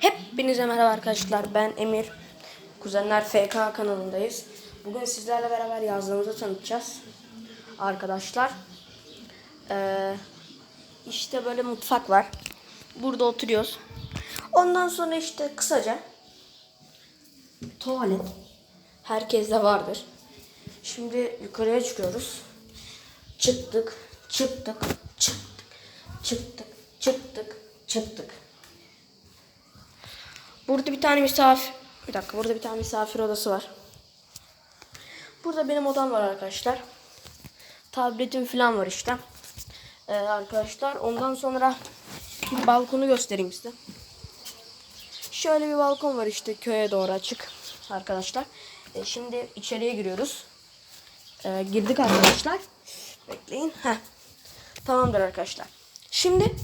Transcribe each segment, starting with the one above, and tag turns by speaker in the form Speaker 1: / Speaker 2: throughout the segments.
Speaker 1: Hepinize merhaba arkadaşlar. Ben Emir. Kuzenler FK kanalındayız. Bugün sizlerle beraber yazlığımızı tanıtacağız. Arkadaşlar. Ee, işte böyle mutfak var. Burada oturuyoruz. Ondan sonra işte kısaca tuvalet. Herkeste vardır. Şimdi yukarıya çıkıyoruz. Çıktık, çıktık, çıktık, çıktık, çıktık, çıktık. Burada bir tane misafir... Bir dakika burada bir tane misafir odası var. Burada benim odam var arkadaşlar. Tabletim falan var işte. Ee, arkadaşlar ondan sonra bir balkonu göstereyim size. Şöyle bir balkon var işte köye doğru açık arkadaşlar. Ee, şimdi içeriye giriyoruz. Ee, girdik arkadaşlar. Bekleyin. Heh. Tamamdır arkadaşlar. Şimdi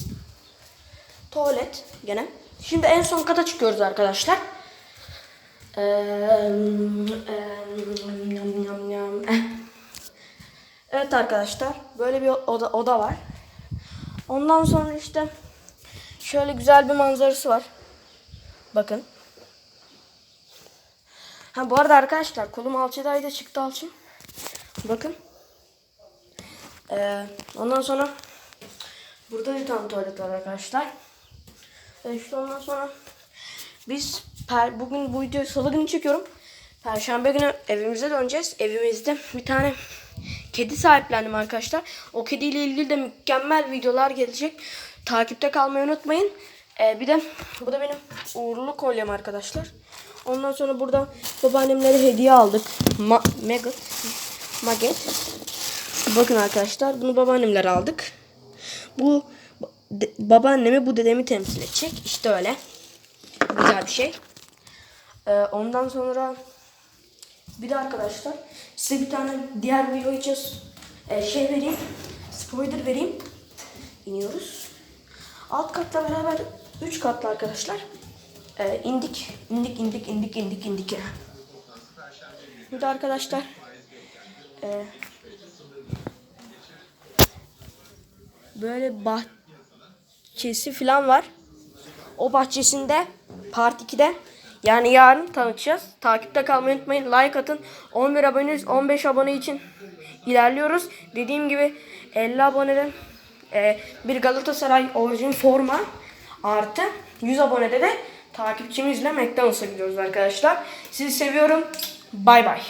Speaker 1: tuvalet gene. Şimdi en son kata çıkıyoruz arkadaşlar. Evet arkadaşlar böyle bir oda, oda var. Ondan sonra işte şöyle güzel bir manzarası var. Bakın. Ha bu arada arkadaşlar kolum alçıdaydı çıktı alçım. Bakın. Ee, ondan sonra burada bir tane tuvalet var arkadaşlar. İşte ondan sonra biz per, bugün bu videoyu salı günü çekiyorum. Perşembe günü evimize döneceğiz. Evimizde bir tane kedi sahiplendim arkadaşlar. O kediyle ilgili de mükemmel videolar gelecek. Takipte kalmayı unutmayın. Ee, bir de bu da benim uğurlu kolyem arkadaşlar. Ondan sonra burada babaannemlere hediye aldık. Ma Maggot. Maggot. Bakın arkadaşlar bunu babaannemler aldık. Bu de- babaannemi bu dedemi temsil edecek. İşte öyle. Güzel bir şey. Ee, ondan sonra bir de arkadaşlar size bir tane diğer video için e, şey vereyim. Spoiler vereyim. İniyoruz. Alt katla beraber 3 katlı arkadaşlar. Ee, indik, indik, indik, indik, indik, indik. Bir de arkadaşlar e, böyle bahçesi falan var. O bahçesinde part 2'de yani yarın tanıtacağız. Takipte kalmayı unutmayın. Like atın. 11 aboneniz 15 abone için ilerliyoruz. Dediğim gibi 50 abonede e, bir Galatasaray orijin forma artı 100 abonede de takipçimizle McDonald's'a gidiyoruz arkadaşlar. Sizi seviyorum. Bay bay.